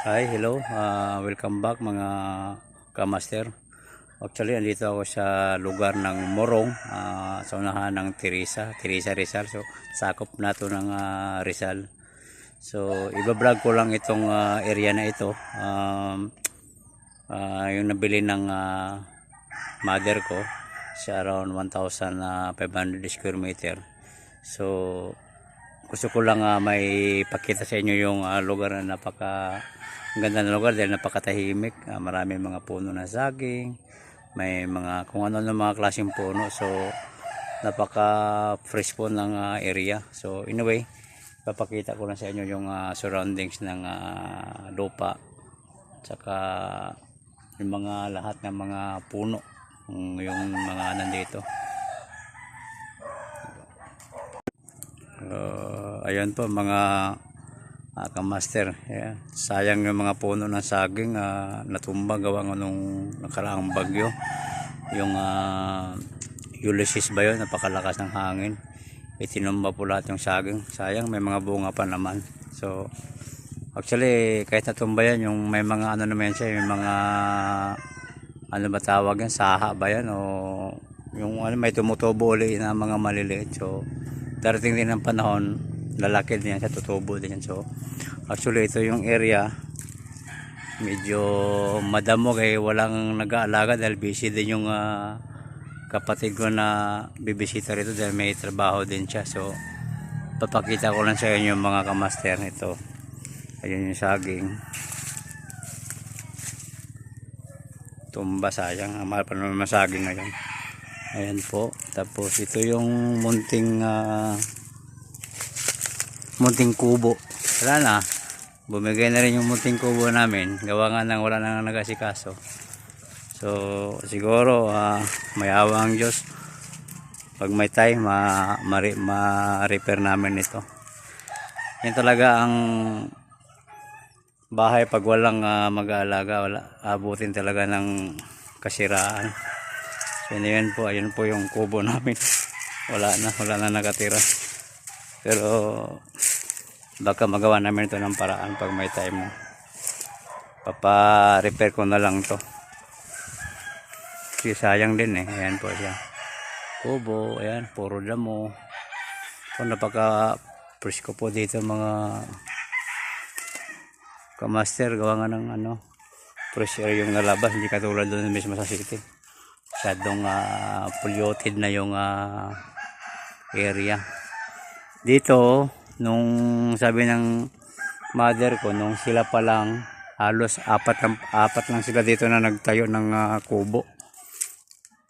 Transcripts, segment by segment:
Hi, hello. Ah, welcome back mga kamaster. Actually, andito ako sa lugar ng Morong, ah, sa unahan ng Teresa, Teresa Rizal. So, sakop na to ng ah, Rizal. So, ibablog ko lang itong ah, area na ito. Um, ah, yung nabili ng ah, mother ko sa around 1,500 square meter. So, gusto ko lang ah, may pakita sa inyo yung ah, lugar na napaka ganda ng lugar dahil napakatahimik. Ah, marami mga puno na saging, may mga kung ano ng mga klaseng puno. So napaka fresh po ng ah, area. So in a way, papakita ko lang sa inyo yung ah, surroundings ng ah, lupa. Tsaka yung mga lahat ng mga puno yung mga nandito. Uh, ayan po mga uh, kamaster. Yeah. Sayang yung mga puno ng saging ah, natumba gawa ng nung nakaraang bagyo. Yung uh, Ulysses ba yun? Napakalakas ng hangin. Itinumba po lahat yung saging. Sayang may mga bunga pa naman. So actually kahit natumba yan yung may mga ano naman siya yung mga ano ba tawag yan saha ba yan o yung ano may tumutubo uli na mga maliliit so darating din ang panahon lalaki din yan siya tutubo din yan. So actually ito yung area. Medyo madamo kay walang nag-aalaga dahil busy din yung ah, kapatid ko na bibisita rito dahil may trabaho din siya. So papakita ko lang sa inyo yung mga kamaster nito. Ayun yung saging. Tumba sayang. Ang mahal pa naman masaging ngayon. Ayan po. Tapos ito yung munting ah, munting kubo. Wala na. Bumigay na rin yung munting kubo namin. Gawa nga nang wala nang nagasikaso. So siguro ah, may awa ang Diyos. Pag may time ma, ma, ma-repair namin ito. Yan talaga ang bahay pag walang ah, mag-aalaga. Wala abutin talaga ng kasiraan. So yun po ayun po yung kubo namin. Wala na wala na nakatira. Pero baka magawa namin ito ng paraan pag may time. Na papa-repair ko na lang to kasi sayang din eh. Ayan po siya. Kubo ayan puro damo. So napaka presko po dito mga kamaster. Gawa nga ng ano fresh air yung nalabas. Hindi katulad doon mismo sa city. Masyadong ah, polluted na yung ah, area. Dito nung sabi ng mother ko nung sila pa lang halos apat lang, apat lang sila dito na nagtayo ng ah, kubo.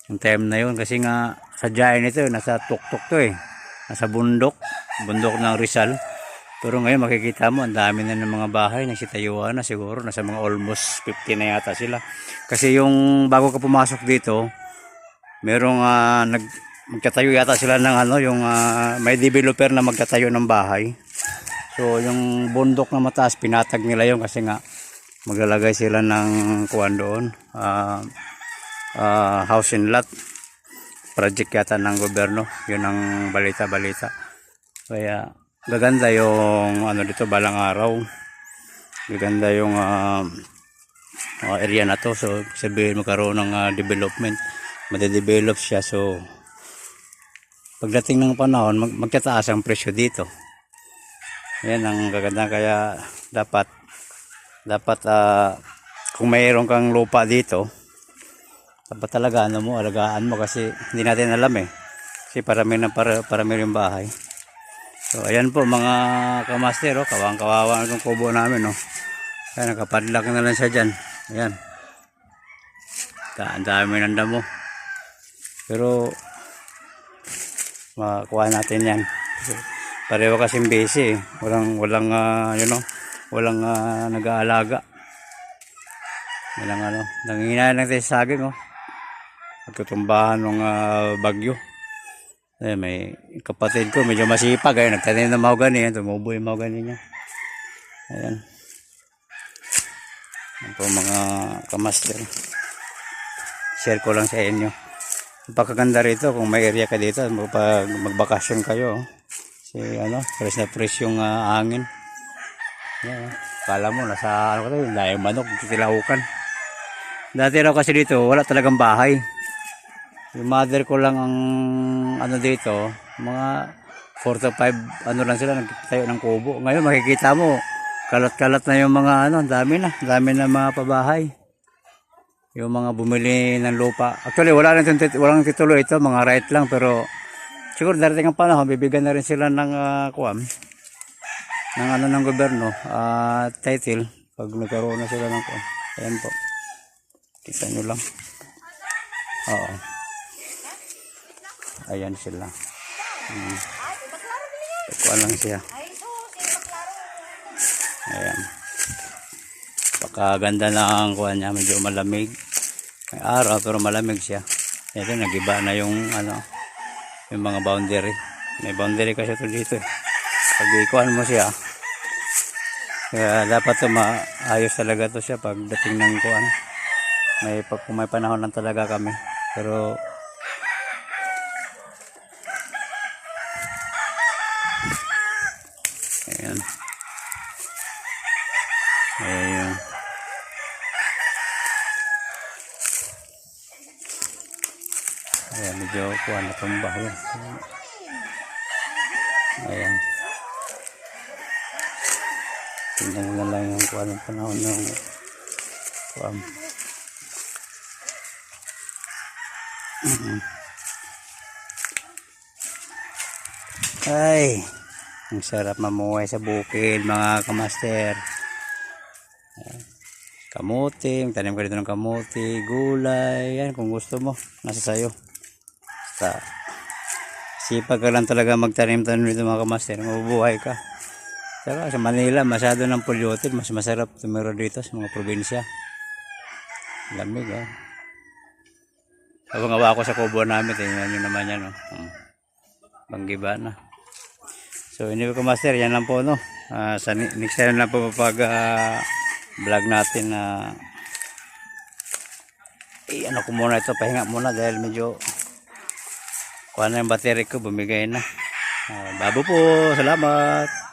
Yung time na yun kasi nga sadyain ito nasa tuktok to eh. Nasa bundok bundok ng Rizal. Pero ngayon makikita mo ang dami na ng mga bahay na sitayuan na siguro nasa mga almost 50 na yata sila. Kasi yung bago ka pumasok dito merong ah, nag magtatayo yata sila ng ano yung ah, may developer na magtatayo ng bahay. So yung bundok na mataas pinatag nila yun kasi nga maglalagay sila ng kuwan doon ah, ah, house and lot. Project yata ng gobyerno yun ang balita balita kaya gaganda yung ano dito balang araw. Gaganda yung ah, ah, area na to. So sabihin magkaroon ng ah, development. Madedevelop siya so pagdating ng panahon mag magtataas ang presyo dito. Yan ang gaganda kaya dapat dapat ah, kung mayroon kang lupa dito dapat talaga ano mo alagaan mo kasi hindi natin alam eh. Kasi parami na para, parami rin bahay. So ayan po mga kamaster oh, kawang kawawa itong kubo namin oh. Ayan, nakapadlock na lang siya dyan. Ayan. Ang dami ng damo. Pero makuha natin yan. Pareho kasing busy eh. walang walang ah, you know walang ah, nag-aalaga. Walang ano nanginginaya lang tayo sa saging oh. Nagtutumbahan ng ah, bagyo. Eh, may kapatid ko medyo masipag ay nagtanim ng mahogany yan tumubo yung mahogany niya. Ayan. Yan po mga kamaster. Share ko lang sa inyo napakaganda rito kung may area ka dito pag magbakasyon kayo kasi ano fresh na fresh yung ah, hangin yan, oh. Kala mo, nasa ano ka to, layang manok, titilahukan. Dati raw kasi dito, wala talagang bahay. Yung mother ko lang ang ano dito, mga 4 to 5 ano lang sila nagtayo ng kubo. Ngayon makikita mo, kalat-kalat na yung mga ano, dami na, dami na mga pabahay. Yung mga bumili ng lupa. Actually, wala nang tit- walang titulo ito, mga right lang pero siguro darating ang panahon, bibigyan na rin sila ng uh, kuam ng ano ng gobyerno, ah, title pag nagkaroon na sila ng kuam. Ayan po. Kita nyo lang. Oo. Ayan sila. Hmm. Kuha lang siya. Ayan. Pakaganda na ang kuha niya. Medyo malamig. May araw pero malamig siya. Ito nagiba na yung ano yung mga boundary. May boundary kasi ito dito. eh. Pag ikuhan mo siya. Kaya dapat to maayos talaga to siya pagdating ng kuan. May pag may panahon lang talaga kami. Pero Ayan, medyo kuha na tumba yun. Ayan. Tingnan mo na lang yung kuha ng panahon ng kuha. Ay, ang sarap mamuhay sa bukid mga kamaster. Ayan. Kamuting, tanim ka dito ng kamuti, gulay, yan kung gusto mo, nasa sayo. Basta, sipag ka lang talaga magtanim-tanim dito mga kamaster, mabubuhay ka. Saka sa Manila, masyado ng polluted, mas masarap tumiro dito sa mga probinsya. Lamig ah. Habang awa ako sa kubo namin, tingnan nyo naman yan. Oh. Hmm. Banggiba na. So, anyway ko master, yan lang po no. Ah, sa next time lang po pag ah, vlog natin na eh, ano ko muna ito, pahinga muna dahil medyo yung battery ko, bumigay na. Ah, babo po, salamat.